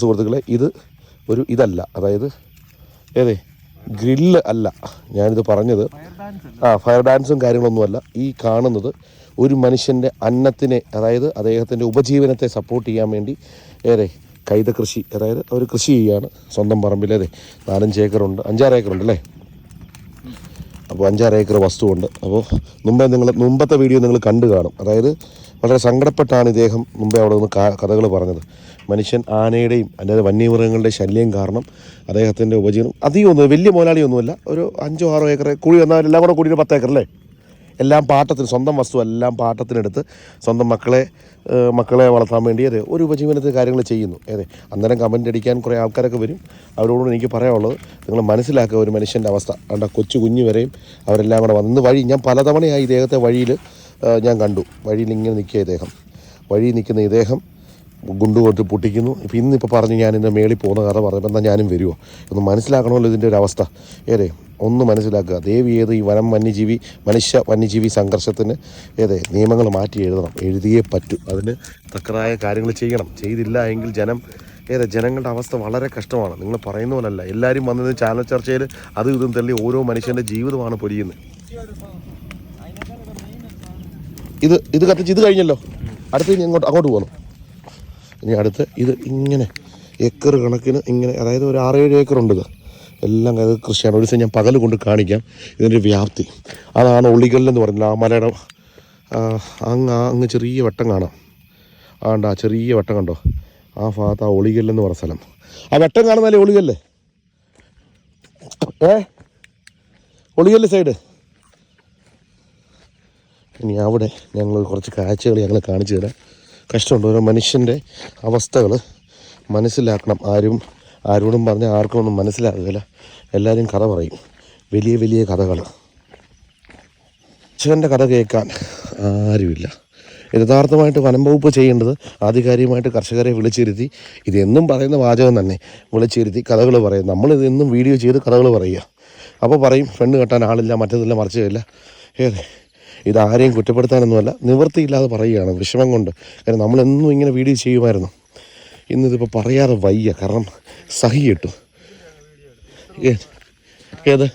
സുഹൃത്തുക്കളെ ഇത് ഒരു ഇതല്ല. അതായത് ഏതേ ഗ്രില്ല് അല്ല. ഞാനിത് പറഞ്ഞത്. ആ ഫയർ ഡാൻസും കാര്യങ്ങളൊന്നുമല്ല. ഈ കാണുന്നത് ഒരു മനുഷ്യന്റെ അന്നത്തിനെ അതായത് അദ്ദേഹത്തിന്റെ ഉപജീവനത്തെ സപ്പോർട്ട് ചെയ്യാൻ വേണ്ടി ഏറെ കൈത കൃഷി അതായത് അവർ കൃഷി ചെയ്യുകയാണ് സ്വന്തം പറമ്പിൽ. അതെ നാലഞ്ച് ഏക്കറുണ്ട് അഞ്ചാറ് ഏക്കറുണ്ട് അല്ലേ അപ്പോൾ അഞ്ചാറ് ഏക്കർ വസ്തുവുണ്ട്. അപ്പോൾ മുമ്പേ നിങ്ങൾ മുമ്പത്തെ വീഡിയോ നിങ്ങൾ കണ്ടു കാണും. അതായത് വളരെ സങ്കടപ്പെട്ടാണ് ഇദ്ദേഹം മുമ്പേ അവിടെ നിന്ന് കഥകൾ പറഞ്ഞത്. മനുഷ്യൻ ആനയുടെയും അല്ലാതെ വന്യമൃഗങ്ങളുടെ ശല്യം കാരണം അദ്ദേഹത്തിന്റെ ഉപജീവനം അധികം ഒന്നും വലിയ മുതലാളിയൊന്നുമല്ല ഒരു അഞ്ചോ ആറോ ഏക്കർ കൂടി വന്നാൽ എല്ലാം കൂടെ കൂടി ഒരു പത്ത് ഏക്കർ അല്ലേ എല്ലാം പാട്ടത്തിന് സ്വന്തം വസ്തു എല്ലാം പാട്ടത്തിനെടുത്ത് സ്വന്തം മക്കളെ മക്കളെ വളർത്താൻ വേണ്ടി അതെ ഒരു ഉപജീവനത്തിന് കാര്യങ്ങൾ ചെയ്യുന്നു. അതെ അന്നേരം കമന്റ് അടിക്കാൻ കുറേ ആൾക്കാരൊക്കെ വരും. അവരോട് എനിക്ക് പറയാനുള്ളത് നിങ്ങൾ മനസ്സിലാക്കുക ഒരു മനുഷ്യന്റെ അവസ്ഥ. കണ്ട കൊച്ചു കുഞ്ഞു വരെയും അവരെല്ലാം കൂടെ വന്ന് വഴി ഞാൻ പലതവണയായി ഇദ്ദേഹത്തെ വഴിയിൽ ഞാൻ കണ്ടു. വഴിയിൽ ഇങ്ങനെ നിൽക്കുക ഇദ്ദേഹം. വഴി നിൽക്കുന്ന ഇദ്ദേഹം ഗുണ്ടു കൊണ്ട് പൊട്ടിക്കുന്നു. ഇപ്പം ഇന്നിപ്പോൾ പറഞ്ഞു ഞാൻ ഇതിന്റെ മേളിൽ പോകുന്ന കഥ പറഞ്ഞപ്പോൾ എന്നാൽ ഞാനും വരുമോ ഒന്ന് മനസ്സിലാക്കണമല്ലോ ഇതിന്റെ ഒരു അവസ്ഥ. ഏതെ ഒന്ന് മനസ്സിലാക്കുക. ദേവി ഏത് ഈ വനം വന്യജീവി മനുഷ്യ വന്യജീവി സംഘർഷത്തിന് ഏതെ നിയമങ്ങൾ മാറ്റി എഴുതണം. എഴുതിയേ പറ്റൂ. അതിന് തക്കതായ കാര്യങ്ങൾ ചെയ്യണം. ചെയ്തില്ല എങ്കിൽ ജനം ഏതെ ജനങ്ങളുടെ അവസ്ഥ വളരെ കഷ്ടമാണ്. നിങ്ങൾ പറയുന്ന പോലല്ല. എല്ലാവരും വന്നത് ചാനൽ ചർച്ചയിൽ അത് ഇതും തള്ളി ഓരോ മനുഷ്യന്റെ ജീവിതമാണ് പൊരിയുന്നത്. ഇത് ഇത് കത്തിച്ച് ഇത് കഴിഞ്ഞല്ലോ. അടുത്ത് ഇനി അങ്ങോട്ട് അങ്ങോട്ട് പോകണം. ഇനി അടുത്ത് ഇത് ഇങ്ങനെ ഏക്കർ കണക്കിന് ഇങ്ങനെ അതായത് ഒരു ആറേഴ് ഏക്കർ ഉണ്ട് ഇത്. എല്ലാം അത് കൃഷിയാണ്. ഒരു ദിവസം ഞാൻ പകൽ കൊണ്ട് കാണിക്കാം ഇതിന്റെ വ്യാപ്തി. അതാണ് ഒളികല്ലെന്ന് പറഞ്ഞില്ല ആ മലയുടെ അങ്ങ് അങ്ങ് ചെറിയ വട്ടം കാണാം. ആണ്ട് ആ ചെറിയ വട്ടം കണ്ടോ? ആ ഭാഗത്ത് ആ ഒളികല്ലെന്ന് പറഞ്ഞ സ്ഥലം. ആ വട്ടം കാണുന്നല്ലേ ഒളികല്ലേ? ഏ? ഒളികല്ല് സൈഡ്? ഇനി അവിടെ ഞങ്ങൾ കുറച്ച് കാഴ്ചകൾ ഞങ്ങൾ കാണിച്ചു തരാം. കഷ്ടമുണ്ട് ഓരോ മനുഷ്യന്റെ അവസ്ഥകൾ മനസ്സിലാക്കണം. ആരും ആരോടും പറഞ്ഞ ആർക്കും ഒന്നും മനസ്സിലാകുകയില്ല. എല്ലാവരും കഥ പറയും. വലിയ വലിയ കഥകൾ അച്ഛന്റെ കഥ കേൾക്കാൻ ആരുമില്ല. യഥാർത്ഥമായിട്ട് വനം വകുപ്പ് ചെയ്യേണ്ടത് ആധികാരികമായിട്ട് കർഷകരെ വിളിച്ചിരുത്തി. ഇതെന്നും പറയുന്ന വാചകം തന്നെ. വിളിച്ചിരുത്തി കഥകൾ പറയും നമ്മളിതെന്നും വീഡിയോ ചെയ്ത് കഥകൾ പറയുക. അപ്പോൾ പറയും പെണ്ണ് കെട്ടാൻ ആളില്ല മറ്റേതില്ല മറിച്ചില്ല ഏതെ ഇതാരെയും കുറ്റപ്പെടുത്താനൊന്നുമല്ല നിവൃത്തിയില്ലാതെ പറയുകയാണ് വിഷമം കൊണ്ട്. കാരണം നമ്മളെന്നും ഇങ്ങനെ വീഡിയോ ചെയ്യുമായിരുന്നു. ഇന്നിതിപ്പോൾ പറയാതെ വയ്യ കാരണം സഹി കിട്ടു. ഏത്?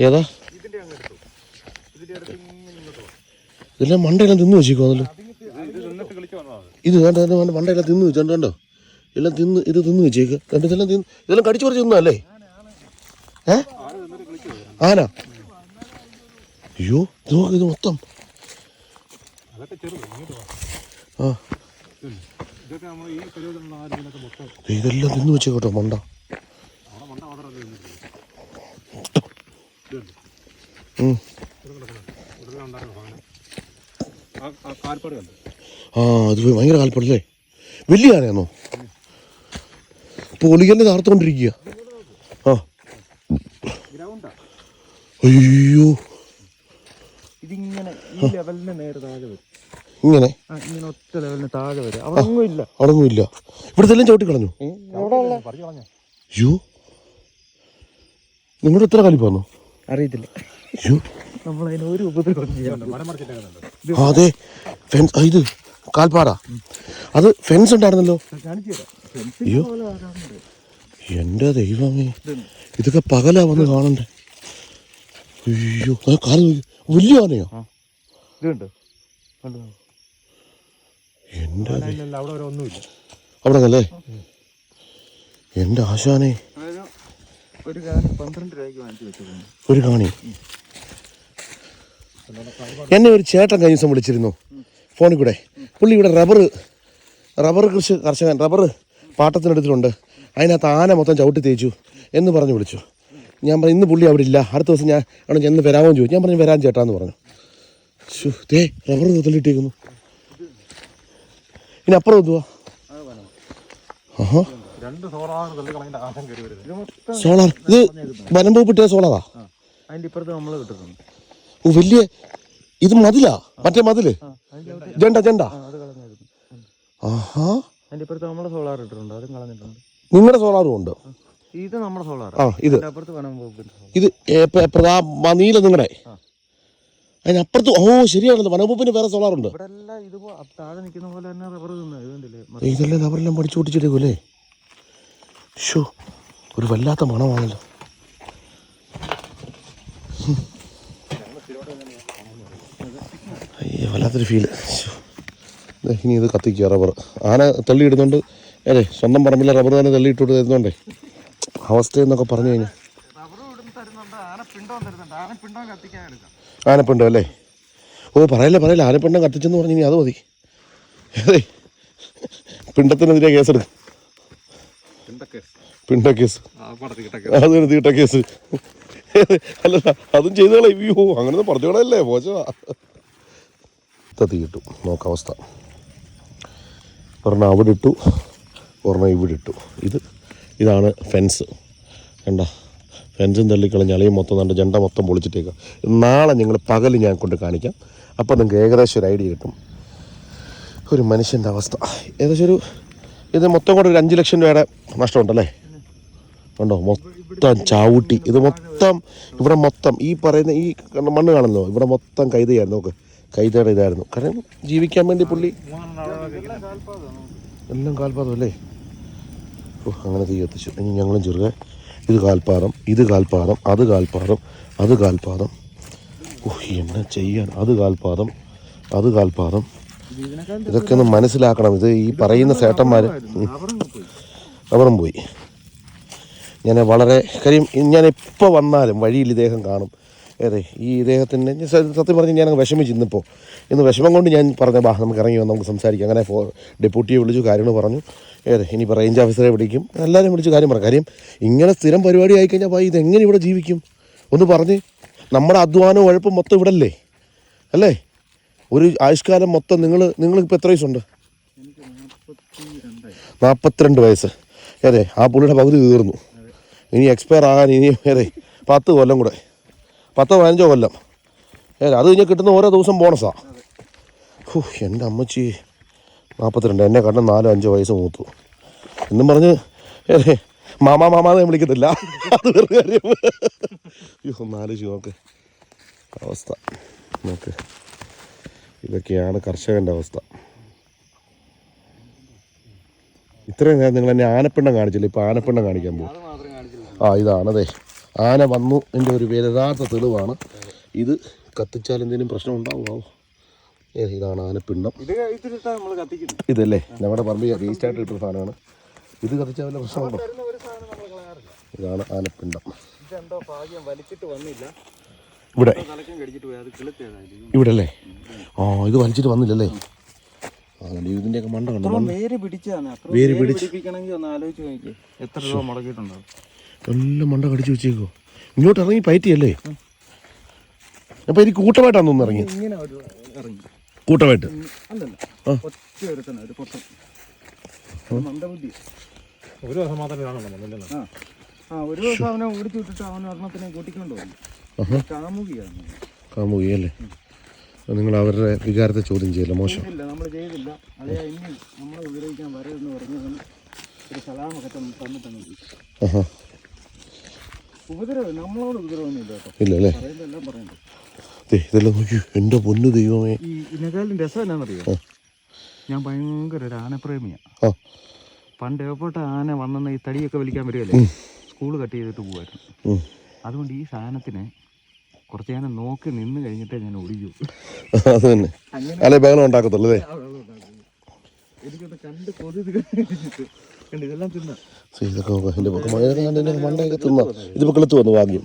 ഏതാ? ഇതെല്ലാം മണ്ടയെല്ലാം തിന്നു വെച്ചേക്കുവാന്നല്ലോ ഇത് കണ്ടോ വേണ്ട മണ്ടയെല്ലാം തിന്നു വെച്ചോണ്ട് കണ്ടോ എല്ലാം തിന്ന് ഇത് തിന്നു വെച്ചേക്ക്. കണ്ടോ ഇതെല്ലാം തിന്ന് ഇതെല്ലാം കടിച്ചു പറിച്ച് തിന്നല്ലേ ഏ? ആന. അയ്യോ ഇത് ഇത് മൊത്തം. ആ ഇതെല്ലാം തിന്നു വെച്ചേ കേട്ടോ മണ്ട ആ അത് ഭയങ്കര കാൽപ്പാടല്ലേ വലിയ ആനയാണോ ഒളികല്ല് താർത്തുകൊണ്ടിരിക്കുക ആ അയ്യോ ഇതിങ്ങനെ ഈ ലെവലിന് നേരെ താഴെ വരും. ഇങ്ങനെ? ആ, ഇങ്ങനെ ഒറ്റ ലെവലിന് താഴെ വരും. അവിടെ ഒന്നും ഇല്ല അവിടൊന്നും ഇല്ല ഇവിടുത്തെ എല്ലാം ചവിട്ടി കളഞ്ഞു അയ്യോ. നിങ്ങളുടെ എത്ര കാലി പോന്നു? അറിയത്തില്ല. അയ്യോ. നമ്മൾ ഒരു ഉപദ്രവം അതെ. ഫെൻസ് ഇത് കാൽപ്പാടാ. അത് ഫെൻസ് ഉണ്ടായിരുന്നല്ലോ. അയ്യോ. എന്റെ ദൈവമേ. ഇതൊക്കെ പകലാ വന്ന് കാണണ്ടേ. അയ്യോ കാൽ നോക്ക്. വലിയ ആനയോ അവിടെ വരെ ഒന്നുമില്ല. അവിടെ അല്ലേ എന്റെ ആശാനെ. ഒരു പന്ത്രണ്ട് രൂപയ്ക്ക് വാങ്ങിച്ചു വെച്ചിട്ടുണ്ട്. ഒരു കാണി. എന്നെ ഒരു ചേട്ടൻ കഴിഞ്ഞ ദിവസം വിളിച്ചിരുന്നു. ഫോണിൽ കൂടെ. പുള്ളി ഇവിടെ റബ്ബർ റബ്ബർ കൃഷി കർഷകൻ റബ്ബർ പാട്ടത്തിനെടുത്തിട്ടുണ്ട്. അതിനകത്ത് ആന മൊത്തം ചവിട്ടി തേച്ചു എന്ന് പറഞ്ഞു വിളിച്ചു. ഞാൻ പറഞ്ഞു ഇന്ന് പുള്ളി അവിടെ ഇല്ല. അടുത്ത ദിവസം ഞാൻ അവിടെ ചെന്ന് വരാമോ ചോദിച്ചു. ഞാൻ പറഞ്ഞു വരാൻ ചേട്ടാന്ന് പറഞ്ഞു. ദേ റബ്ബർ തള്ളിയിട്ടേക്കുന്നു ഇനി അപ്പുറം എന്തുവാ? മൊത്തം സോളാർ. ഇത് വനം വകുപ്പ് ഇട്ട സോളാറാ? ഓ വലിയ ഇത് മതിലാ? മറ്റേ മതിൽ? ജണ്ട ജണ്ട. ആഹാ. നിങ്ങളുടെ സോളാറും ഉണ്ട്. ഇത് നമ്മുടെ സോളാർ ആ ഇത്. ഇത് പ്രധാ നീല നിങ്ങളുടെ അതിനപ്പുറത്ത് ഓ ശരിയാണല്ലോ. വനവകുപ്പിന് വേറെ സോളാറുണ്ട്. കണ്ടില്ലേ? മരം. ഇതെല്ലാം അവരെല്ലാം പഠിച്ചു പൊട്ടിച്ചിട്ടേക്കും ഷോ ഒരു വല്ലാത്ത മണമാണല്ലോ. അയ്യോ വല്ലാത്തൊരു ഫീൽ ഇനി ഇത് കത്തിക്കുക റബ്ബർ ആന തള്ളിയിടുന്നുണ്ട്. അതെ സ്വന്തം പറമ്പിലെ റബ്ബർ തന്നെ തള്ളിയിട്ടോട്ട് തരുന്നുണ്ടേ അവസ്ഥ എന്നൊക്കെ പറഞ്ഞു കഴിഞ്ഞാൽ ആനപ്പിണ്ടോ അല്ലേ? ഓ പറയല്ലേ പറയല്ലേ ആനപ്പിണ്ടം കത്തിച്ചെന്ന് പറഞ്ഞു ഇനി അത് മതി. അതെ പിണ്ടത്തിനെതിരെ കേസെടുക്കും. പിണ്ട കേസ് അത് തീട്ട കേസ് അല്ല അതും ചെയ്തോളെ. അയ്യോ അങ്ങനെ പറഞ്ഞോളല്ലേ മോശമാ. തീ ഇട്ടു. നോക്ക അവസ്ഥ. ഒരെണ്ണം അവിടെ ഇട്ടു. ഒരെണ്ണം ഇവിടെ ഇട്ടു. ഇത് ഇതാണ് ഫെൻസ് കണ്ട? ഫെൻസും തള്ളിക്കളഞ്ഞ് അളിയും മൊത്തം കണ്ട് ജണ്ട മൊത്തം പൊളിച്ചിട്ടേക്കാം. നാളെ നിങ്ങൾ പകൽ ഞാൻ കൊണ്ട് കാണിക്കാം. അപ്പോൾ നിങ്ങൾക്ക് ഏകദേശം ഒരു ഐഡിയ കിട്ടും. ഒരു മനുഷ്യന്റെ അവസ്ഥ. ഏകദേശം ഒരു ഇത് മൊത്തം കൂടെ ഒരു അഞ്ച് ലക്ഷം രൂപയുടെ നഷ്ടമുണ്ടല്ലേ? ഉണ്ടോ മൊത്തം ചാവൂട്ടി. ഇത് മൊത്തം ഇവിടെ മൊത്തം ഈ പറയുന്ന ഈ കണ്ട മണ്ണ് കാണുന്നോ? ഇവിടെ മൊത്തം കൈതയായിരുന്നു. നോക്ക്. കൈതയുടെ ഇതായിരുന്നു. കാരണം ജീവിക്കാൻ വേണ്ടി പുള്ളി എല്ലാം കാൽപാദം അല്ലേ? അങ്ങനെ തീ കത്തിച്ചു. ഇനി ഞങ്ങളും ചെറുകെ ഇത് കാൽപ്പാറം ഇത് കാൽപ്പാറം അത് കാൽപ്പാറം അത് കാൽപ്പാറം ഓഹ് എന്നാ ചെയ്യാൻ. അത് കാൽപ്പാറം അത് കാൽപ്പാറം ഇതൊക്കെ ഒന്ന് മനസ്സിലാക്കണം. ഇത് ഈ പറയുന്ന സേട്ടന്മാർ അവറും പോയി. ഞാൻ വളരെ കാര്യം ഞാൻ എപ്പോൾ വന്നാലും വഴിയിൽ ഇദ്ദേഹം കാണും. ഏതെ ഈ ഇദ്ദേഹത്തിന്റെ സത്യം പറഞ്ഞ് ഞാൻ വിഷമിച്ചു ഇന്നിപ്പോൾ ഇന്ന് വിഷമം കൊണ്ട് ഞാൻ പറഞ്ഞ ബാ നമുക്ക് ഇറങ്ങി വന്ന് നമുക്ക് സംസാരിക്കാം. അങ്ങനെ ഫോ ഡെപ്യൂട്ടിയെ വിളിച്ചു കാര്യങ്ങൾ പറഞ്ഞു. ഏതെ ഇനിയിപ്പോൾ റേഞ്ച് ഓഫീസറെ വിളിക്കും. എല്ലാവരും വിളിച്ച് കാര്യം പറഞ്ഞു കാര്യം ഇങ്ങനെ സ്ഥിരം പരിപാടി ആയിക്കഴിഞ്ഞാൽ ബാ ഇതെങ്ങനെ ഇവിടെ ജീവിക്കും? ഒന്ന് പറഞ്ഞ് നമ്മുടെ അധ്വാനവും ഉഴപ്പും മൊത്തം ഇവിടെ അല്ലേ? അല്ലേ ഒരു ആയുഷ്കാലം മൊത്തം നിങ്ങൾ നിങ്ങൾക്കിപ്പോൾ എത്ര വയസ്സുണ്ട്? നാൽപ്പത്തിരണ്ട് വയസ്സ്. അതെ ആ പുള്ളിയുടെ പകുതി തീർന്നു. ഇനി എക്സ്പയർ ആകാൻ ഇനി അതെ പത്ത് കൊല്ലം കൂടെ. പത്തോ പതിനഞ്ചോ കൊല്ലം. അത് കഴിഞ്ഞ് കിട്ടുന്ന ഓരോ ദിവസം ബോണസാ. ഹൂ എന്റെ അമ്മച്ചി. നാൽപ്പത്തിരണ്ട് എന്നെ കണ്ട നാലോ അഞ്ചോ വയസ്സ് മൂത്തു. എന്നും പറഞ്ഞ് മാമാ മാമാന്ന് ഞാൻ വിളിക്കത്തില്ല. അത് വേറെ കാര്യം. അയ്യോ ഒന്ന് ആലോചിച്ച് നോക്ക്. അവസ്ഥ. നോക്ക്. ഇതൊക്കെയാണ് കർഷകന്റെ അവസ്ഥ. ഇത്രയും നേരം നിങ്ങൾ എന്നെ ആനപ്പിണ്ണം കാണിച്ചില്ല? ഇപ്പോൾ ആനപ്പിണ്ണം കാണിക്കാൻ പോകും ആ ഇതാണതേ. ആന വന്നു എന്റെ ഒരു യഥാർത്ഥ തെളിവാണ്. ഇത് കത്തിച്ചാൽ എന്തെങ്കിലും പ്രശ്നം ഉണ്ടാവുമോ? ഇതാണ് ആനപ്പിണ്ടം. ഇതല്ലേ? നമ്മുടെ പറമ്പിൽ വേസ്റ്റ് ആയിട്ട് ഇട്ട സാധനമാണ്. ഇത് കത്തിച്ചാൽ വല്ല പ്രശ്നമുണ്ടോ ഇതാണ് ആനപ്പിണ്ടം. ഇവിടെ. ഇവിടെ അല്ലേ ആ ഇത് വലിച്ചിട്ട് വന്നില്ലല്ലേ? ഇതിന്റെയൊക്കെ മണ്ട കണ്ടോ? വേര് പിടിച്ചാണ് വേര്. പിടിപ്പിക്കണമെങ്കിൽ ഒന്ന് ആലോചിച്ച് നോക്കി എത്ര രൂപ മുടക്കിയിട്ടുണ്ടാവും? എല്ലാം മണ്ട കടിച്ചു വെച്ചേക്കോ ഇങ്ങോട്ട് ഇറങ്ങി പയറ്റിയല്ലേ? അപ്പൊ എനിക്ക് കൂട്ടമായിട്ടാണ് തോന്നുന്നു ഇറങ്ങി. കൂട്ടമായിട്ട്. ഒരു ദിവസം മാത്രമേ ഒരു ദിവസം അവനെ ഓടിച്ചു വിട്ടിട്ട് അവൻ ഒരെണ്ണത്തിനെ കൂട്ടിക്കൊണ്ട് പോകും ആഹാ. കാമുകിയാണ്. കാമുകയല്ലേ? നിങ്ങൾ അവരുടെ വികാരത്തെ ചോദ്യം ചെയ്യല്ല? മോശം. നമ്മൾ ചെയ്തില്ല. അതേ ഇനി നമ്മളെ ഉപദ്രവിക്കാൻ വരരുതെന്ന് പറഞ്ഞു ഒരു സലാമൊക്കെ ഉപദ്രവം നമ്മളോട് ഉപദ്രവമൊന്നുമില്ല കേട്ടോ. ഇല്ല അല്ലേ പറയുന്നതെല്ലാം പറയുന്നത് ദേ ഇതെല്ലാം നോക്കി. എന്റെ പൊന്നു ദൈവമേ. ഈ ഇതിനേക്കാളും രസം എന്നാണെന്നറിയോ ഞാൻ ഭയങ്കര ഒരു ആനപ്രേമിയാണ് ആ. പണ്ട് എയർപോർട്ട് ആന വന്നെന്ന് ഈ തടിയൊക്കെ വലിക്കാൻ വരികയല്ലേ സ്കൂൾ കട്ട് ചെയ്തിട്ട് പോകുമായിരുന്നു ഉം. അതുകൊണ്ട് ഈ സാധനത്തിന് കുറച്ച് ഞാൻ നോക്കി നിന്ന് കഴിഞ്ഞിട്ടേ ഞാൻ ഒടിക്കൂ അത് തന്നെ. അല്ലെ ബഹളം ഉണ്ടാക്കത്തുള്ളൂ അല്ലേ? എനിക്കൊന്ന് കണ്ട് കൊതി കഴിഞ്ഞിട്ട് ഇതൊക്കെ കണ്ട് എന്റെ മണ്ടയൊക്കെ തിന്നാ? ഇതിപ്പോൾ കിളുത്ത് വന്നു വാങ്ങിയും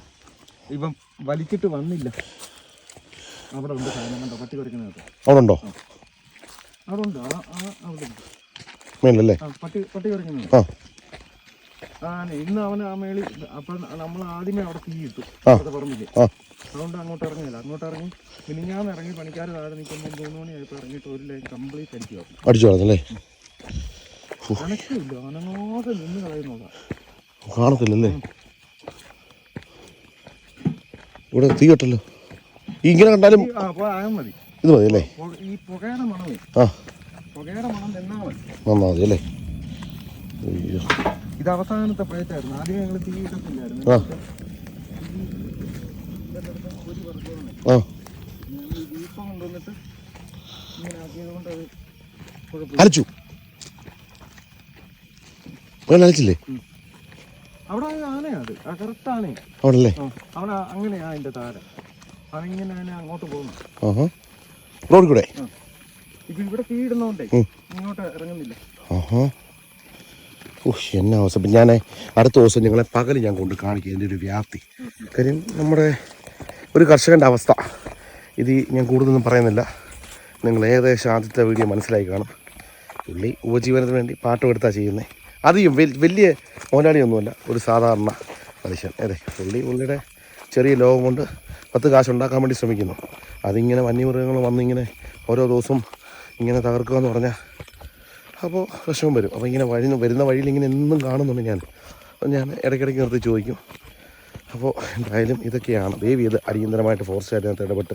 ഇപ്പം വലിച്ചിട്ട് വന്നില്ല. അവിടെ ഉണ്ട് സാധനം കണ്ടോ? പട്ടി കുറയ്ക്കുന്നത് അവിടെ ഉണ്ടോ? അവിടെ ഉണ്ട്. അവിടെ ഉണ്ട്. മേലല്ലേ പട്ടി പട്ടി കുറയ്ക്കുന്നത് ആ. ആ ഇന്ന് അവൻ ആ മേളി അപ്പം നമ്മൾ ആദ്യമേ അവിടെ തീ ഇട്ടു. ആ. പറഞ്ഞില്ലേ? അതുകൊണ്ട് അങ്ങോട്ട് ഇറങ്ങിയില്ല അങ്ങോട്ട് ഇറങ്ങി പിന്നെ ഞാൻ ഇറങ്ങി പണിക്കാർ താഴെ നിൽക്കുമ്പോൾ മൂന്ന് മണിയായപ്പോൾ ഇറങ്ങിയിട്ട് ഒരു ലൈൻ കംപ്ലീറ്റ് അടിച്ചു അടിച്ചു കളഞ്ഞല്ലേ കണക്കില്ല. അനങ്ങാതെ നിന്ന് കളയുന്നതാ കാണത്തില്ലല്ലേ? ഇവിടെ തീ കെട്ടല്ലോ. ഇങ്ങനെ കണ്ടാലും മതി. ഇത് മതി അല്ലേ നന്നാമതി ഈ പുകയുടെ മണമേ ആ. പുകയുടെ മണം നിന്നാൽ മതി. നന്നാ മതി അല്ലേ? അയ്യോ. ഇത് അവസാനത്തെ പഴയത്തായിരുന്നു ആദ്യം ഞങ്ങൾ തീ ഇടത്തില്ലായിരുന്നു ആ. ആ. ഈ ദീപം കൊണ്ടുവന്നിട്ട് ഇങ്ങനെ ആക്കിയത് കൊണ്ട് അത് കുഴപ്പമില്ല. അലച്ചു അലച്ചില്ലേ അവിടെ ആനയാ അത്. കറക്റ്റ് ആനയാ. അവിടെ അവിടെ അങ്ങനെയാ അതിന്റെ താരം. അതിങ്ങനെ ആന അങ്ങോട്ട് പോകുന്നു. റോഡ് കൂടെ ഇപ്പൊ ഇവിടെ തീയിടുന്നോണ്ടേ ഇങ്ങോട്ട് ഇറങ്ങുന്നില്ല. ഉഷ് എന്നാ അവസ്ഥ. ഇപ്പം ഞാൻ അടുത്ത ദിവസം ഞങ്ങളെ പകൽ ഞാൻ കൊണ്ട് കാണിക്കും. ഇതിന്റെ ഒരു വ്യാപ്തി. കാര്യം നമ്മുടെ ഒരു കർഷകന്റെ അവസ്ഥ. ഇത് ഞാൻ കൂടുതലൊന്നും പറയുന്നില്ല. നിങ്ങൾ ഏകദേശം ആദ്യത്തെ വീഡിയോ മനസ്സിലായി കാണും. പുള്ളി ഉപജീവനത്തിന് വേണ്ടി പാട്ടുമെടുത്താണ് ചെയ്യുന്നത് വൽ- വലിയ മുതലാളിയൊന്നുമല്ല ഒരു സാധാരണ മനുഷ്യൻ. അതെ പുള്ളി പുള്ളിയുടെ ചെറിയ ലോകം കൊണ്ട് പത്ത് കാശ് ഉണ്ടാക്കാൻ വേണ്ടി ശ്രമിക്കുന്നു. അതിങ്ങനെ വന്യമൃഗങ്ങൾ വന്നിങ്ങനെ ഓരോ ദിവസവും ഇങ്ങനെ തകർക്കുക എന്ന് പറഞ്ഞാൽ അപ്പോൾ വിഷമം വരും. അപ്പോൾ ഇങ്ങനെ വഴി വരുന്ന വഴിയിൽ ഇങ്ങനെ എന്നും കാണുന്നുണ്ട് ഞാൻ. അപ്പോൾ ഞാൻ ഇടയ്ക്കിടയ്ക്ക് നിർത്തി ചോദിക്കും. അപ്പോൾ എന്തായാലും ഇതൊക്കെയാണ്. ദേവി ഇത് അടിയന്തരമായിട്ട് ഫോറസ്റ്റ് അതിനകത്ത് ഇടപെട്ട്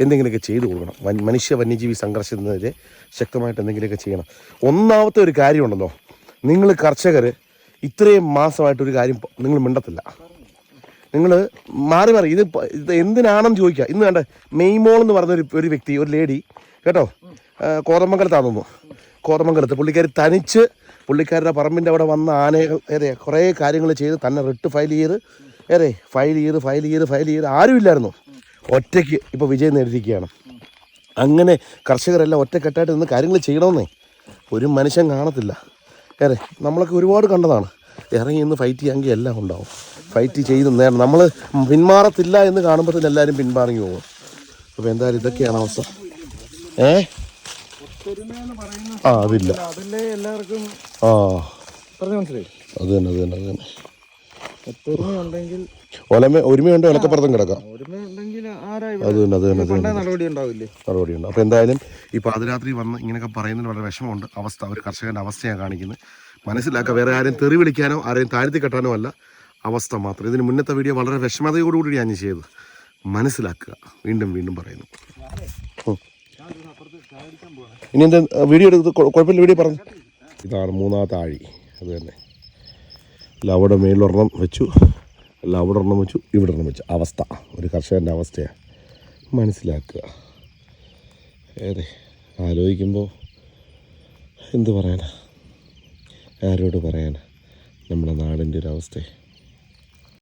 എന്തെങ്കിലുമൊക്കെ ചെയ്തു കൊടുക്കണം. മനുഷ്യ വന്യജീവി സംഘർഷത്തിനെതിരെ ശക്തമായിട്ട് എന്തെങ്കിലുമൊക്കെ ചെയ്യണം. ഒന്നാമത്തെ ഒരു കാര്യമുണ്ടല്ലോ. നിങ്ങൾ കർഷകർ ഇത്രയും മാസമായിട്ട് ഒരു കാര്യം നിങ്ങൾ മിണ്ടത്തില്ല. നിങ്ങൾ മാറി മാറി ഇത് ഇത് എന്തിനാണെന്ന് ചോദിക്കുക. ഇന്ന് കണ്ട മെയ്മോൾ എന്ന് പറഞ്ഞ ഒരു ഒരു വ്യക്തി ഒരു ലേഡി കേട്ടോ? കോതമംഗലത്താണ് തോന്നുന്നു. കോതമംഗലത്ത് പുള്ളിക്കാരി തനിച്ച് പുള്ളിക്കാരുടെ പറമ്പിന്റെ അവിടെ വന്ന ആനകൾ ഏതെ കുറേ കാര്യങ്ങൾ ചെയ്ത് തന്നെ റിട്ട് ഫയൽ ചെയ്ത് ഏതെ ഫയൽ ചെയ്ത് ഫയൽ ചെയ്ത് ഫയൽ ചെയ്ത് ആരുമില്ലായിരുന്നു. ഒറ്റയ്ക്ക് ഇപ്പോൾ വിജയം നേടിയിരിക്കുകയാണ്. അങ്ങനെ കർഷകരെല്ലാം ഒറ്റക്കെട്ടായിട്ട് നിന്ന് കാര്യങ്ങൾ ചെയ്യണമെന്നേ ഒരു മനുഷ്യൻ കാണത്തില്ല. ഏറെ നമ്മളൊക്കെ ഒരുപാട് കണ്ടതാണ്. ഇറങ്ങി ഇന്ന് ഫൈറ്റ് ചെയ്യാമെങ്കിൽ എല്ലാം ഉണ്ടാവും. ഫൈറ്റ് ചെയ്ത് നേരം നമ്മൾ പിന്മാറത്തില്ല എന്ന് കാണുമ്പോൾ തന്നെ എല്ലാവരും പിന്മാറി പോകും. അപ്പോൾ എന്തായാലും ഇതൊക്കെയാണ് അവസ്ഥ. ഏ? ആ അതില്ല. ആ. അത് തന്നെ അത് തന്നെ അത് തന്നെ. ഒത്തൊരുമ ഉണ്ടെങ്കിൽ ഒലമ ഒരുമയുണ്ട് കിടക്കാം. ആരാ അത് തന്നെ അത് തന്നെ അത് പണ്ടേ തന്നെ നടപടി ഉണ്ടാവില്ലേ അപ്പോൾ എന്തായാലും ഈ പാതിരാത്രി വന്ന് ഇങ്ങനെയൊക്കെ പറയുന്നതിന് വളരെ വിഷമമുണ്ട്. അവസ്ഥ ഒരു കർഷകന്റെ അവസ്ഥയാണ് കാണിക്കുന്നത്. മനസ്സിലാക്കുക വേറെ ആരെയും തെറി വിളിക്കാനോ ആരെയും താഴ്ത്തി കെട്ടാനോ അല്ല അവസ്ഥ മാത്രം. ഇതിന് മുന്നത്തെ വീഡിയോ വളരെ വിഷമതയോടുകൂടി ഞാൻ ചെയ്തത്. മനസ്സിലാക്കുക. വീണ്ടും വീണ്ടും പറയുന്നു. ഉം. ഇനി എന്താ വീഡിയോ എടുത്ത് കുഴപ്പമില്ല വീഡിയോ പറഞ്ഞു. ഇതാണ് മൂന്നാമത്തെ ആഴി അത് തന്നെ. അവിടെ മേളിലൊരെണ്ണം വെച്ചു അല്ല അവിടെ ഒരെണ്ണം വെച്ചു ഇവിടെ ഒരെണ്ണം വെച്ചു. അവസ്ഥ ഒരു കർഷകന്റെ അവസ്ഥയാണ് മനസ്സിലാക്കുക. ഏറെ ആലോചിക്കുമ്പോൾ എന്തു പറയാനാ? ആരോട് പറയാനാ? നമ്മുടെ നാടിന്റെ ഒരു അവസ്ഥയെ.